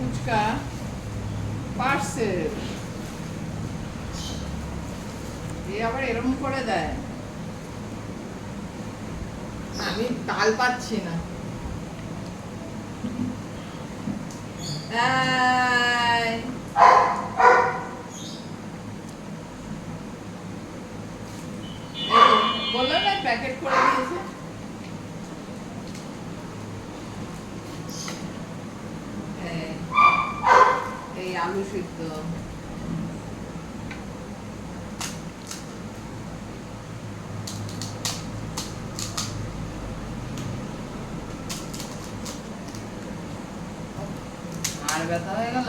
Fuchka parcel. এ আবার এরকম করে দেয়। আমি তাল পাচ্ছি না। এই, এই তো, বললাম না প্যাকেট করে দিয়েছে এই, এই আলু সিদ্ধ। আর ব্যথা হয়ে গেল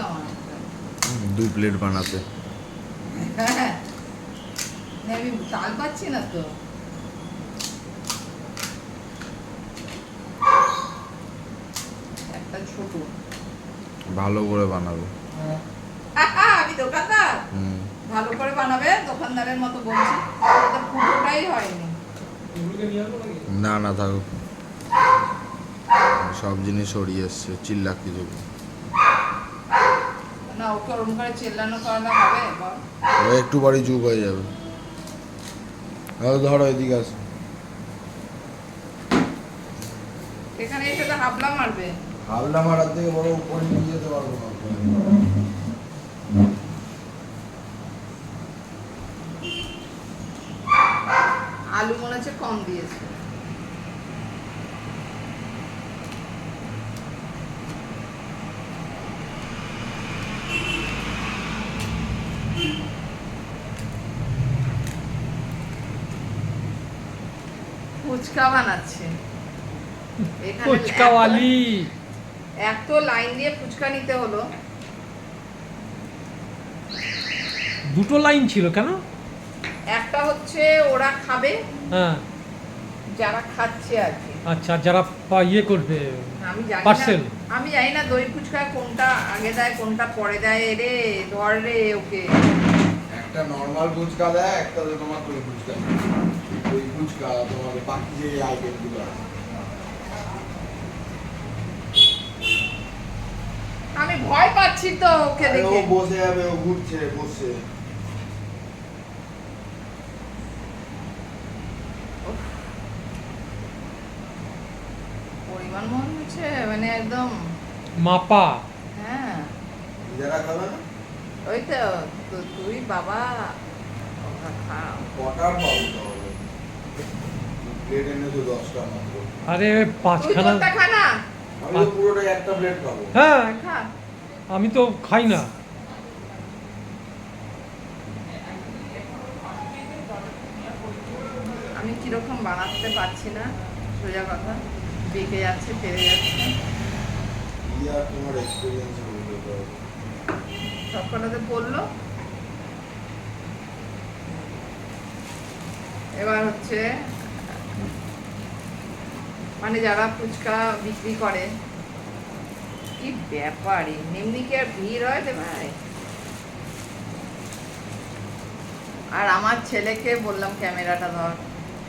প্লেট বানাতে। হ্যাঁ আমি তাল পাচ্ছি না তো। একটা ছোট। ভালো করে বানাবে। আমি দোকানদার? ভালো করে বানাবে দোকানদারের মতো বলছি। এটা পুরোটাই হয়নি। না না থাকুক। সব জিনিস সরিয়ে এসছে চিল্লা কিছু না ওকে ওরম করে চেল্লানো করালে হবে? ও একটু বাড়ি চুপ হয়ে যাবে। ধরো এদিকে আসো। এখানে এসে তো হাবলা মারবে। হাবলা মারার থেকে বড় উপরে নিয়ে যেতে পারব না। আলু মনে হচ্ছে কম দিয়েছে। ফুচকা বানাচ্ছে। ফুচকাওয়ালি এত লাইন দিয়ে ফুচকা নিতে হলো। দুটো লাইন ছিল কেন? হচ্ছে ওরা খাবে। হ্যাঁ। যারা খাচ্ছে আর কি। আচ্ছা যারা ইয়ে করবে আমি জানি? না। আমি জানি না দই ফুচকা কোনটা আগে দেয় কোনটা পরে দেয়। রে ধর রে ওকে। একটা নর্মাল ফুচকা দেয় একটা তো তোমার দই ফুচকা। দই ফুচকা তোমার বাকি যে আইটেমগুলো আছে। আমি ভয় পাচ্ছি তো ওকে আরে ও বসে যাবে ও ঘুরছে বসে হচ্ছে মানে একদম মাপা। হ্যাঁ। যারা খাবে না? ওই তো তো- তুই বাবা কটার পাবো তাহলে প্লেট এনেছো দশটা মাত্র। আরে পাঁচখানা তোরটা আমি তো পুরোটাই একটা প্লেট খাব। হ্যাঁ। আমি তো খাই না। আমি কীরকম বানাতে পারছি না? সোজা কথা। বেঁকে যাচ্ছে ফেরে যাচ্ছে। সবকটাতে পড়ল এবার হচ্ছে মানে যারা ফুচকা বিক্রি করে কি ব্যাপার এমনি কি আর ভিড় হয় রে ভাই? আর আমার ছেলেকে বললাম ক্যামেরাটা ধর।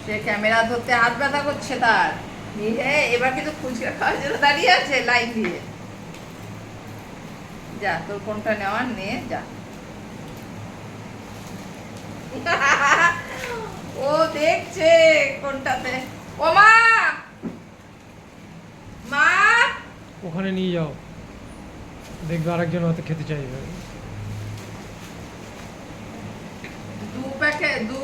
সে ক্যামেরা ধরতে হাত ব্যথা করছে তার। নিয়ে এবার কিন্তু ফুচকা খাওয়ার জন্য দাঁড়িয়ে আছে লাইন দিয়ে। যা তোর কোনটা নেওয়ার নে যা। ও দেখছে কোনটাতে। ও মা! মা! ওখানে নিয়ে যাও। দেখবে আরেকজন হয়তো খেতে চাইবে। দু প্যাকেট ফুচকা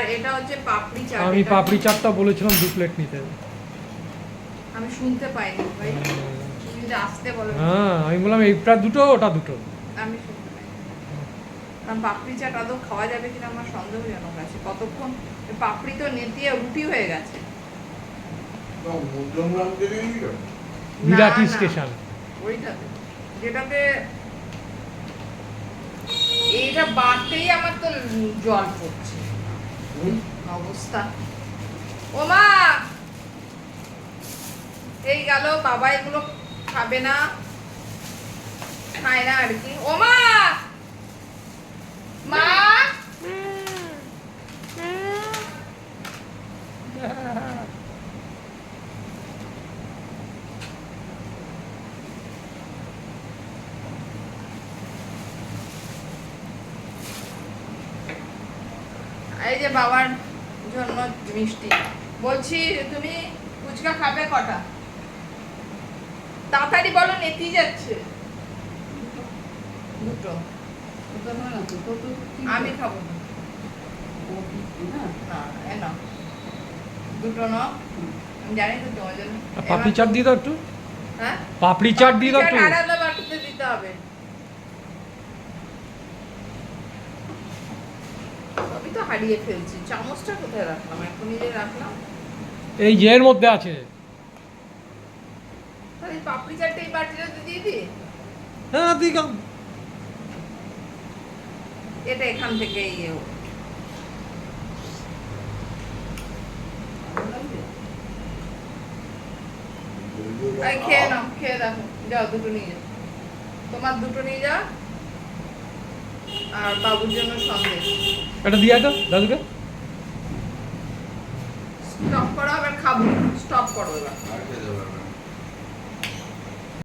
আর এটা হচ্ছে পাপড়ি চাট আমি পাপড়ি চাটটা বলেছিলাম দু প্লেট নিতে। আমি শুনতে পাইনি ভাই তুমি যদি আসতে বলো। হ্যাঁ আমি বললাম এইটা দুটো ওটা দুটো। আমি শুনতে পাইনি। কারণ পাপড়ি চাট আদৌ খাওয়া যাবে কিনা আমার সন্দেহজনক আছে। কতক্ষণ পাপড়ি তো নেতিয়ে রুটি হয়ে গেছে। বিরাটি। স্টেশন। ওইটাতে যেটাতে বাড়তেই আমার তো জল পড়ছে অবস্থা। ও মা! এই গেল বাবা এগুলো খাবে না। খায় না আর কি। ও মা মা এই যে বাবার জন্য মিষ্টি। বলছি তুমি ফুচকা খাবে কটা? তাড়াতাড়ি বলো নেতি যাচ্ছে। দুটো। হয় না। আমি খাব। না। না, না নাও। দুটো নাও। জানি তো তোমার জন্য। পাপড়ি চাট দিয়ে দাও একটু। হ্যাঁ? পাপড়ি চাট দিয়ে দাও একটু। আলাদা বাটিতে দিতে হবে। তো হারিয়ে ফেলছি। চামচটা কোথায় রাখলাম? এখনই যে রাখলাম। এই মধ্যে আছে। তাহলে পাপড়ি এই বাটিটাতে দিয়ে দিই? হ্যাঁ দিই কাম এটা এখান থেকে ইয়ে খেয়ে নাও খেয়ে দেখো। যাও দুটো নিয়ে যাও। তোমার দুটো নিয়ে যাও। আর বাবুর জন্য সন্দেশ। এটা দিয়ে দাও তো দাদুকে। স্টপ করো আবার খাব। স্টপ করো এবার।